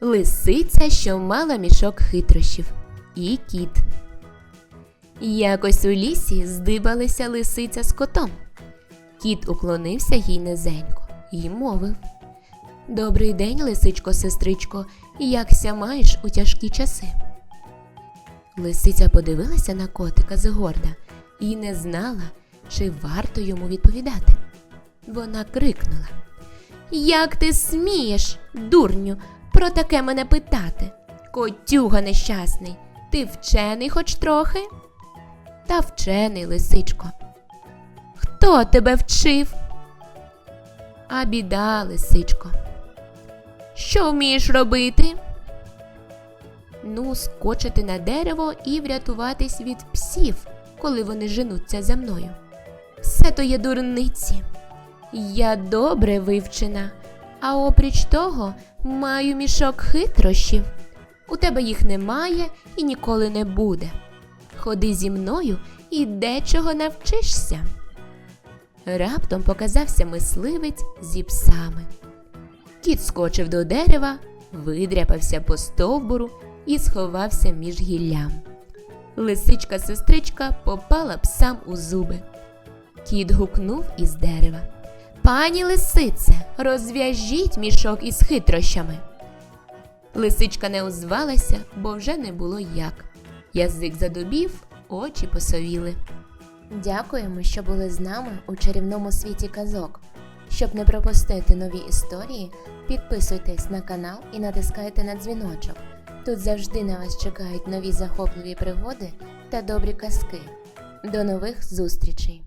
Лисиця, що мала мішок хитрощів, і кіт. Якось у лісі здибалися лисиця з котом. Кіт уклонився їй низенько і мовив Добрий день, лисичко, сестричко, якся маєш у тяжкі часи. Лисиця подивилася на котика згорда і не знала, чи варто йому відповідати. Вона крикнула Як ти смієш, дурню, про таке мене питати? Котюга нещасний, ти вчений хоч трохи? Та вчений, лисичко. Хто тебе вчив? А біда, лисичко. Що вмієш робити? Ну, скочити на дерево і врятуватись від псів, коли вони женуться за мною. Все то є дурниці. Я добре вивчена, а опріч того маю мішок хитрощів. У тебе їх немає і ніколи не буде. Ходи зі мною і дечого навчишся. Раптом показався мисливець зі псами. Кіт скочив до дерева, видряпався по стовбуру і сховався між гіллям. Лисичка сестричка попала псам у зуби. Кіт гукнув із дерева. Пані лисице, розв'яжіть мішок із хитрощами. Лисичка не озвалася, бо вже не було як. Язик задубів, очі посовіли. Дякуємо, що були з нами у чарівному світі казок. Щоб не пропустити нові історії, підписуйтесь на канал і натискайте на дзвіночок. Тут завжди на вас чекають нові захопливі пригоди та добрі казки. До нових зустрічей!